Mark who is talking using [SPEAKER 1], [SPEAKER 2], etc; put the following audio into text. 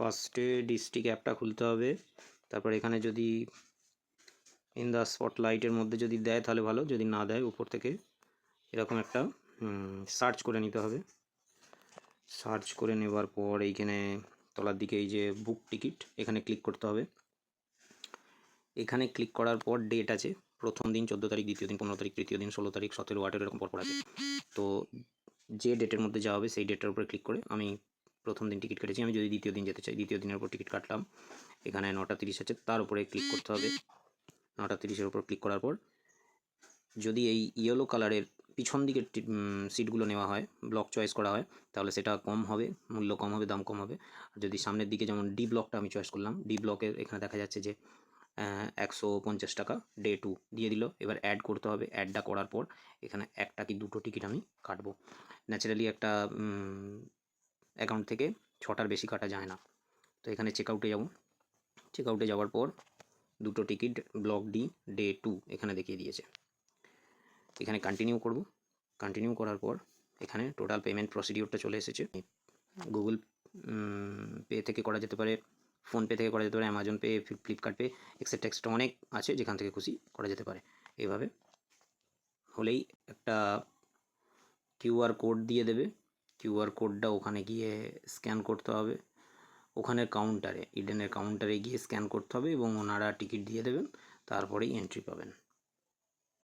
[SPEAKER 1] ফার্স্টে ডিস্ট্রিক্ট অ্যাপটা খুলতে হবে। তারপর এখানে যদি ইন দ্য স্পটলাইটের মধ্যে যদি দেয় তাহলে ভালো, যদি না দেয় উপর থেকে এরকম একটা সার্চ করে নিতে হবে। সার্চ করে নেবার পর এইখানে তলার দিকে এই যে বুক টিকিট এখানে ক্লিক করতে হবে। এখানে ক্লিক করার পর ডেট আছে, প্রথম দিন চোদ্দ তারিখ, দ্বিতীয় দিন পনেরো তারিখ, তৃতীয় দিন ষোলো তারিখ, সতেরো, আঠেরো, এরকম পরপর আছে। তো যে ডেটের মধ্যে যাওয়া হবে সেই ডেটের উপরে ক্লিক করে আমি প্রথম দিন টিকিট কেটেছি, আমি যদি দ্বিতীয় দিন যেতে চাই, দ্বিতীয় দিনের উপর টিকিট কাটলাম। এখানে নটা তিরিশ আছে, তার উপরে ক্লিক করতে হবে। নটা তিরিশের উপর ক্লিক করার পর যদি এই ইয়েলো কালারের পিছন দিকের সিটগুলো নেওয়া হয় ব্লক চয়েস করা হয়, তাহলে সেটা কম হবে, মূল্য কম হবে, দাম কম হবে। আর যদি সামনের দিকে যেমন ডি ব্লকটা আমি চয়েস করলাম ডি ব্লকের এখানে দেখা যাচ্ছে যে একশো পঞ্চাশ টাকা ডে টু দিয়ে দিল। এবার অ্যাড করতে হবে অ্যাডটা করার পর এখানে একটা কি দুটো টিকিট আমি কাটবো। ন্যাচারালি একটা অ্যাকাউন্ট থেকে ছটার বেশি কাটা যায় না। তো এখানে চেক আউটে যাব। চেক আউটে যাওয়ার পর দুটো ticket block D day two এখানে দেখিয়ে দিয়েছে। এখানে কন্টিনিউ করব। কন্টিনিউ করার পর এখানে টোটাল পেমেন্ট প্রসিডিওরটা চলে এসেছে। গুগল পে থেকে করা যেতে পারে ফোনপে থেকে করা যেতে পারে Amazon Pay Flipkart pay etcetera etcetera অনেক আছে যেখান থেকে খুশি করা যেতে পারে। এভাবে হলেই একটা কিউআর কোড দিয়ে দেবে। কিউআর কোডটা ওখানে গিয়ে স্ক্যান করতে হবে। ওখানের কাউন্টারে ইডেনের কাউন্টারে গিয়ে স্ক্যান করতে হবে এবং ওনারা টিকিট দিয়ে দেবেন, তারপরেই এন্ট্রি পাবেন।